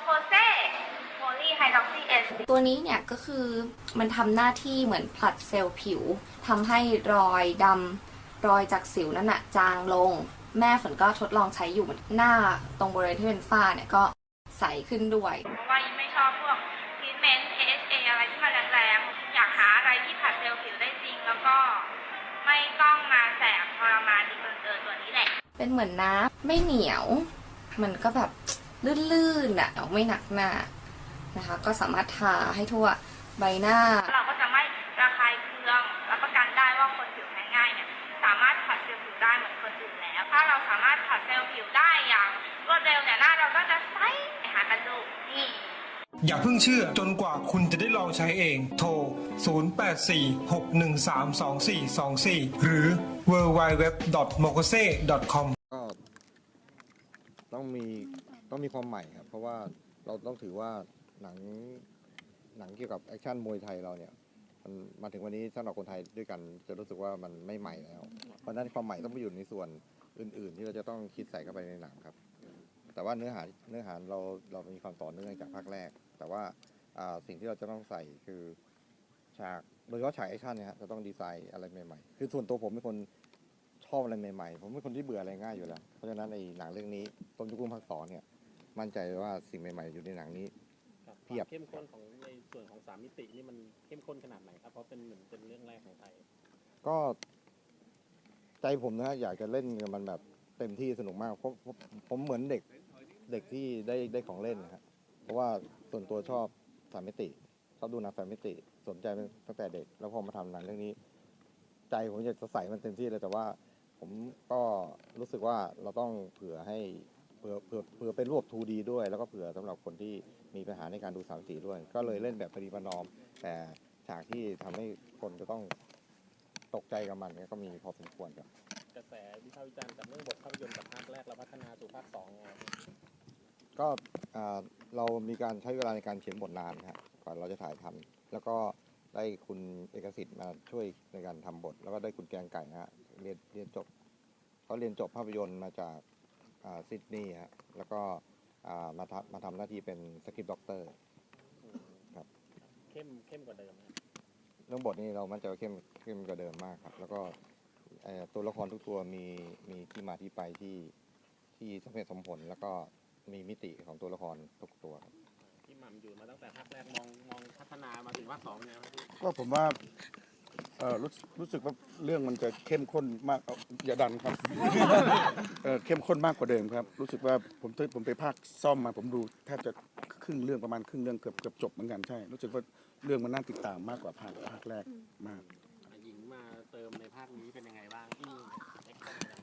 โคเซโพลีไฮดรอกซีเอสตัวนี้เนี่ยก็คือมันทำหน้าที่เหมือนผลัดเซลล์ผิวทำให้รอยดำรอยจากสิวนั่นน่ะจางลง แม่ฝนก็ทดลองใช้อยู่หน้าตรงบริเวณที่เป็นฝ้าเนี่ยก็ใสขึ้นด้วย เพราะว่ายิ่งไม่ชอบพวกทรีทเมนต์ AHA อะไรที่มันแรงๆ อยากหาอะไรที่ผัดเซลล์ผิวได้จริง แล้วก็ไม่ต้องมาแสบทรมานดีกเกินเกินตัวนี้แหละ เป็นเหมือนน้ำไม่เหนียว มันก็แบบ ลื่นๆอะไม่หนักหน้านะคะ ก็สามารถทาให้ทั่วใบหน้า เราก็จะไม่ระคายเคืองรับประกันได้ว่าคนผิวแพ้ง่ายเนี่ยสามารถผัดเซลล์ผิวได้เหมือนคนอื่นแล้ว ถ้าเราสามารถผัดเซลล์ผิวได้อย่างรวดเร็วเนี่ยหน้าเราก็จะใสหากันดูนี่อย่าเพิ่งเชื่อจนกว่าคุณจะได้ลองใช้เอง โทร 0846132424 หรือ www.mokose.com ก็ต้องมี ต้องมีความใหม่ครับ เพราะว่าเราต้องถือว่าหนังหนังเกี่ยวกับแอคชั่นมวยไทยเราเนี่ยมันมาถึงวันนี้สำหรับคนไทยด้วยกันจะรู้สึกว่ามันไม่ใหม่แล้ว เพราะฉะนั้นความใหม่ต้องไปอยู่ในส่วนอื่น ๆ ที่เราจะต้องคิดใส่เข้าไปในหนังครับ แต่ว่าเนื้อหาเนื้อหาเราเรามีความต่อเนื่องจากภาคแรก แต่ว่าอ่าสิ่งที่เราจะต้องใส่คือฉากโดยเฉพาะฉากแอคชั่นเนี่ยฮะจะต้องดีไซน์อะไรใหม่ๆ คือส่วนตัวผมเป็นคนชอบอะไรใหม่ๆ ผมเป็นคนที่เบื่ออะไรง่ายอยู่แล้ว เพราะฉะนั้นในหนังเรื่องนี้ต้มยุกุ้งภาคสองเนี่ย มั่นใจว่าสิ่งใหม่ๆอยู่ในหนังนี้ ครับเทียบ ความเข้มข้นของในส่วนของสามมิตินี่มันเข้มข้นขนาดไหนครับ เพราะเป็นเหมือนเป็นเรื่องแรกของไทย ก็ใจผมนะฮะอยากจะเล่นกับมันแบบเต็มที่สนุกมากเพราะเพราะผมเหมือนเด็กเด็กที่ได้ได้ของเล่นนะฮะเพราะว่าส่วนตัวชอบสามมิติชอบดูหนังสามมิติ สนใจมันตั้งแต่เด็ก แล้วพอมาทำหนังเรื่องนี้ ใจผมอยากจะใส่มันเต็มที่เลยแต่ว่า ผมก็รู้สึกว่าเราต้องเผื่อให้เผื่อเผื่อเผื่อเป็นรูป 2D ด้วย แล้วก็เผื่อสำหรับคนที่มีปัญหาในการดูสามมิติด้วย ก็เลยเล่นแบบพอดีประนอม แต่ฉากที่ทำให้คนจะต้องตกใจกับมันเนี่ยก็มีพอสมควรครับ กระแสวิพากษ์วิจารณ์กับเรื่องบทภาพยนตร์จากภาคแรกแล้วพัฒนาสู่ภาคสองไงครับก็อ่าเรามีการใช้เวลาในการเขียนบทนานนะฮะก่อนเราจะถ่ายทำแล้วก็ได้คุณเอกสิทธิ์มาช่วยในการทำบท แล้วก็ได้คุณแกงไก่นะฮะเรียนเรียนจบเขาเรียนจบภาพยนตร์มาจากอ่า ซิดนีย์ฮะแล้วก็อ่ามาทำมาทำหน้าที่เป็นสคริปต์ด็อกเตอร์อืมครับ เข้มเข้มกว่าเดิมไหมเรื่องบทนี้เรามั่นใจว่าเข้มเข้มกว่าเดิมมากครับ แล้วก็เอ่อตัวละครทุกตัวมีมีที่มาที่ไปที่ที่สมเหตุสมผล แล้วก็มีมิติของตัวละครทุกตัวครับ ที่หม่ำอยู่มาตั้งแต่ภาคแรกมองมองพัฒนามาถึงภาคสองเนี่ยครับพี่ก็ผมว่า เอ่อรู้รู้สึกว่าเรื่องมันจะเข้มข้นมากเอาอย่าดันครับ เอ่อเข้มข้นมากกว่าเดิมครับ รู้สึกว่าผมผมผมไปภาคซ่อมมา ผมดูแทบจะครึ่งเรื่องประมาณครึ่งเรื่องเกือบเกือบจบเหมือนกันใช่ รู้สึกว่าเรื่องมันน่าติดตามมากกว่าภาคภาคแรกมากอะหญิงมาเติมในภาคนี้เป็นยังไงบ้างอืม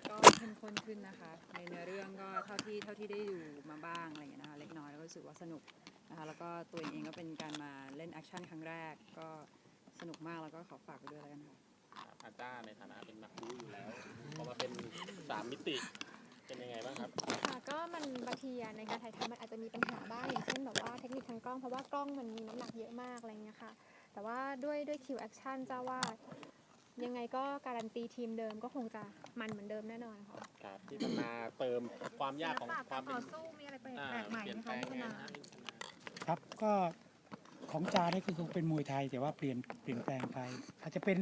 ก็เข้มข้นขึ้นนะคะ ในเนื้อเรื่องก็เท่าที่เท่าที่ได้ดูมาบ้างอะไรอย่างเงี้ยนะคะเล็กน้อยแล้วก็รู้สึกว่าสนุกนะคะแล้วก็ตัวเองก็เป็นการมาเล่นแอคชั่นครั้งแรกก็สนุกมากแล้วก็ขอฝากไปด้วย สามมิติ เป็นยังไงบ้างครับ ค่ะก็มันบางทีอะในการถ่ายทำมันอาจจะมีปัญหาบ้างอย่างเช่นแบบว่าเทคนิคทางกล้องเพราะว่ากล้องมันมีน้ำหนักเยอะมากอะไรเงี้ยค่ะ แต่ว่าด้วยด้วยคิวแอคชั่นจ้าว่ายังไงก็การันตีทีมเดิมก็คงจะมันเหมือนเดิมแน่นอนค่ะ ครับ ที่จะมาเติมความยากของความเป็นต่อสู้มีอะไรแปอ่าลกใหม่เปลี่ยนไหมแปลคะงพี่ไงนานะครับก็ของจาเนี่ยคือเป็นมวยไทยแต่ว่าเปลี่ยนเปลี่ยนแปลงไป อาจจะเป็น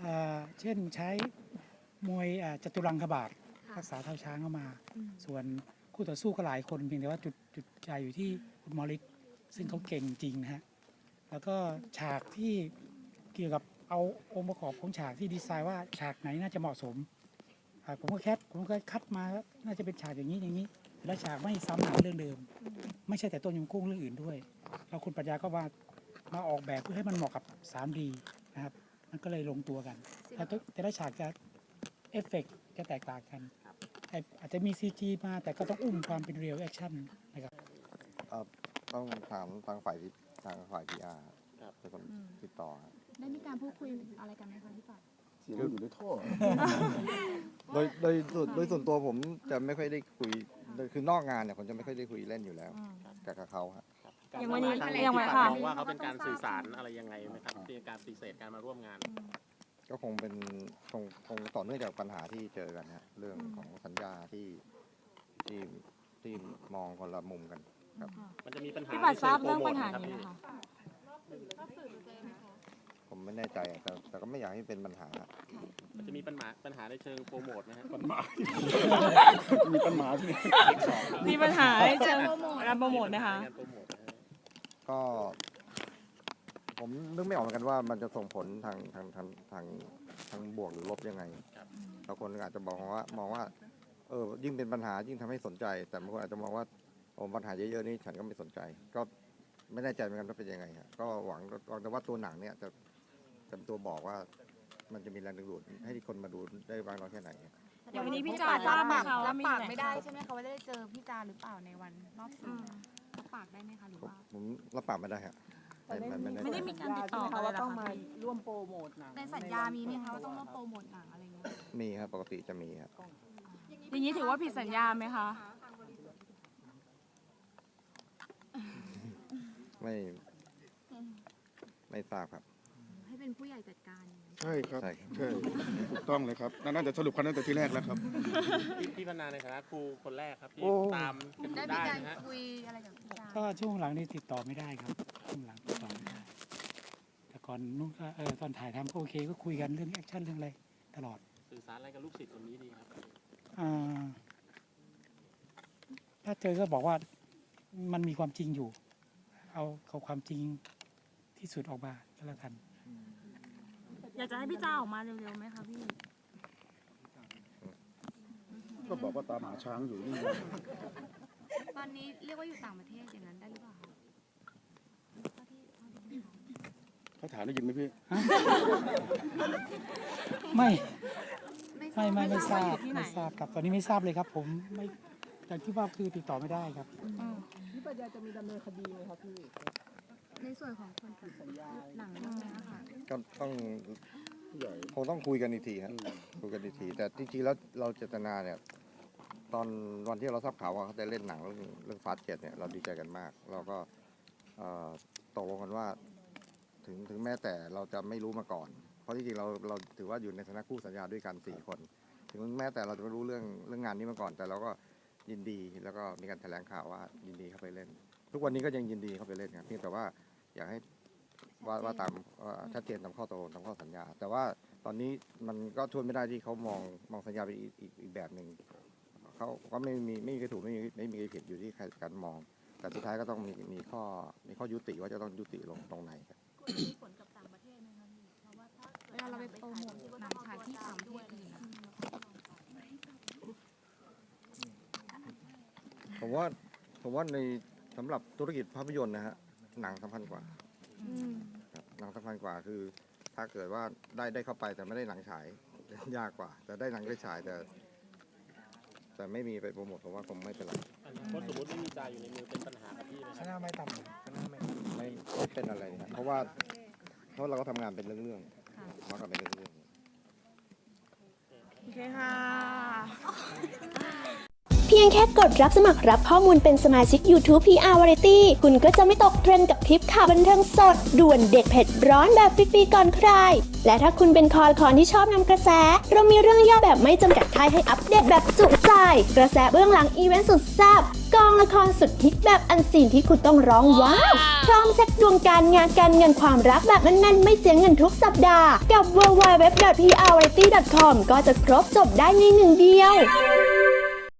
เอ่อเช่นใช้ มวยอ่าจตุรังคบาทค่ะ รักษาเท้าช้างเข้ามา อืมส่วนคู่ต่อสู้ก็หลายคนเพียงแต่ว่าจุดจุดใจอยู่ที่คุณมอริสซึ่งเขาเก่งจริงนะฮะแล้วก็ฉากที่เกี่ยวกับเอาองค์ประกอบของฉากที่ดีไซน์ว่าฉากไหนน่าจะเหมาะสมอ่าผมก็แคปผมก็คัดมาว่าน่าจะเป็นฉากอย่างนี้อย่างนี้แล้วฉากไม่ซ้ำหนังเรื่องเดิมไม่ใช่แต่ต้นยำกุ้งเรื่องอื่นด้วย เราคุณปรัญญาก็มามาออกแบบเพื่อให้มันเหมาะกับ 3D นะครับ มันก็เลยลงตัวกัน แต่ทุกแต่ละฉากจะ เอฟเฟกต์จะแตกต่างกันครับแต่อาจจะมี CG มาแต่ก็ต้องอุ้มความเป็นเรียลแอคชั่นนะครับเอ่อต้องถามทางฝ่ายที่ทางฝ่ายพีอาร์ครับเป็นคนติดต่อครับได้มีการพูดคุยอะไรกันไหมคะพี่ป่าเสียงอยู่ในท่อ โดยโดยส่วนโดยส่วนตัวผมจะไม่ค่อยได้คุยโดยคือนอกงานเนี่ยผมจะไม่ค่อยได้คุยเล่นอยู่แล้วกับกับเขาฮะครับอย่างวันนี้การอย่างวันที่ค่ะ มองว่าเขาเป็นการสื่อสารอะไรยังไงไหมครับที่การปฏิเสธการมาร่วมงาน ก็คงเป็นคงคงต่อเนื่องจากปัญหาที่เจอกันฮะเรื่องของสัญญาที่ที่ที่มองคนละมุมกันครับ มันจะมีปัญหาพี่ปัดทราบในเรื่องโปปัญหาโมทนี้ไหไหมมครับคะผมไม่แน่ใจอะแต่แต่ก็ไม่อยากให้เป็นปัญหา มันจะมีปัญหาปัญหาในเชิงโปรโมทนะฮะปัญหา มีปัญหาที่นี่มีปัญหาในเชิงการโปรโมทไหมคะงานโปรโมทนะฮะก็ ผมนึกไม่ออกเหมือนกันว่ามันจะส่งผลทางทางทางทางทางบวกหรือลบยังไงบางคนอาจจะมองว่ามองว่า เออ ยิ่งเป็นปัญหายิ่งทำให้สนใจ แต่บางคนอาจจะมองว่าโอ้ปัญหาเยอะๆนี่ฉันก็ไม่สนใจ ก็ไม่แน่ใจเหมือนกันว่าเป็นยังไงฮะก็หวังหวังแต่ว่าตัวหนังเนี่ยจะจะเป็นตัวบอกว่ามันจะมีแรงดึงดูดให้คนมาดูได้บ้างน้อยแค่ไหนอย่างวันนี้พี่จาทราบไหมคะว่ามีปากไหนไม่ได้ใช่ไหมคะว่าได้เจอพี่จาหรือเปล่าในวันรอบสื่อรับปากได้ไหมคะหรือผมว่า ผมรับปากไม่ได้ฮะ ไม่ไม่ไม่ไม่ได้มีการติดต่อกันเลยเหรอคะพี่ร่วมโปรโมทหนังในสัญญามีไหมคะว่าต้องร่วมโปรโมทหนังอะไรเงี้ยมีครับปกติจะมีครับอย่างนี้ถือว่าผิดสัญญาไหมคะ ไม่ไม่ทราบครับ ให้เป็นผู้ใหญ่จัดการอย่างเงี้ยใช่ครับใช่ครับใช่ถูกต้องเลยครับน่าจะสรุปกันตั้งแต่ที่แรกแล้วครับพี่พี่พนาในฐานะครูคนแรกครับที่โอ้ตามกันได้มีได้การนะฮะคุยอะไรกับพี่จาก็ช่วงหลังนี่ติดต่อไม่ได้ครับ ช่วงหลังติดต่อไม่ได้แต่ก่อนนู้นก็เออตอนถ่ายทำก็โอเคก็คุยกันเรื่องแอคชั่นเรื่องอะไรตลอดสื่อสารอะไรกับลูกศิษย์คนนี้ดีครับอ่าถ้าเจอก็บอกว่ามันมีความจริงอยู่ เอาเอาความจริงที่สุดออกมาก็แล้วกัน อยากจะให้พี่จาออกมาเร็วๆไหมคะพี่ ก็บอกว่าตามหาช้างอยู่นี่ ตอนนี้เรียกว่าอยู่ต่างประเทศอย่างนั้นได้หรือเปล่าคะเท่าที่เท่าที่พี่ทราบ เขา ถามได้ยินไหมพี่ ไม่ไม่ทไม่ราบไม่ไม่ทราบอยู่ที่ไหนไม่ทราบครับตอนนี้ไม่ทราบเลยครับ ผมไม่อย่างที่ว่าคือติดต่อไม่ได้ครับในส่วนของคนกับหนังเรื่องนี้ค่ะก็ต้องผู้ใหญ่คงต้องคุยกันอีกทีครับคุยกันอีกที แต่จริงๆแล้วเราเจตนาเนี่ยตอนวันที่เราทราบข่าวว่าเขาได้เล่นหนังเรื่องเรื่องฟาสเจ็ดเนี่ยเราดีใจกันมาก เราก็เอ่อตกลงกันว่า ถึงถึงแม้แต่เราจะไม่รู้มาก่อน เพราะจริงๆเราเราถือว่าอยู่ในฐานะคู่สัญญาด้วยกันสี่คน ถึงแม้แต่เราจะไม่รู้เรื่องเรื่องงานนี้มาก่อน แต่เราก็ยินดีแล้วก็มีการแถลงข่าวว่ายินดีเข้าไปเล่น ทุกวันนี้ก็ยังยินดีเข้าไปเล่นครับเพียงแต่ว่าอยากให้ว่าว่าตามชัดเจนตามข้อตกลงตามข้อสัญญา แต่ว่าตอนนี้มันก็ทวนไม่ได้ที่เขามองมองสัญญาเป็นอีกอีกอีกแบบหนึ่งเขาก็ไม่มีไม่มีใครถูกไม่มีไม่มีใครผิดอยู่ที่ใครการมอง แต่สุดท้ายก็ต้องมีมีข้อมีข้อยุติว่าจะต้องยุติลงตรงไหนครับ เวลาเราไปโปรโมทหนังฉายที่ต่างประเทศอื่นอะผมว่าผมว่าในสำหรับธุรกิจภาพยนตร์นะฮะหนังสำคัญกว่าครับหนังสำคัญกว่าคือ ถ้าเกิดว่าได้ได้เข้าไปแต่ไม่ได้หนังฉาย ยากกว่า แต่ได้หนังได้ฉายแต่ แต่ไม่มีไปโปรโมทผมว่าคงไม่เป็นไร อนาคตสมมติไม่มีจาอยู่ในมือเป็นปัญหากับพี่ไหมครับไม่ต่ำไม่ไม่ไม่ เป็นอะไรนะครับเพราะว่าเพราะเราก็ทำงานเป็นเรื่องๆมากกว่าเป็นเรื่องๆ โอเคค่ะเพียงแค่กดรับสมัครรับข้อมูลเป็นสมาชิก YouTube PR Variety คุณก็จะไม่ตกเทรนด์กับคลิปข่าวบันเทิงสด ด่วนเด็ดเผ็ดร้อนแบบฟรีๆก่อนใคร และถ้าคุณเป็นคอคอนที่ชอบนำกระแส เรามีเรื่องย่อแบบไม่จำกัดค่ายให้อัปเดตแบบจุใจ กระแสเบื้องหลังอีเวนต์สุดแซ่บกองละครสุดฮิตแบบอันซีนที่คุณต้องร้องว้าว พร้อมเช็คดวงการงานการเงินความรักแบบแน่นๆ ไม่เสียเงินทุกสัปดาห์ กับ w w w p r v a r i e t y c o m ก็จะครบจบได้ในหนึ่งเดียว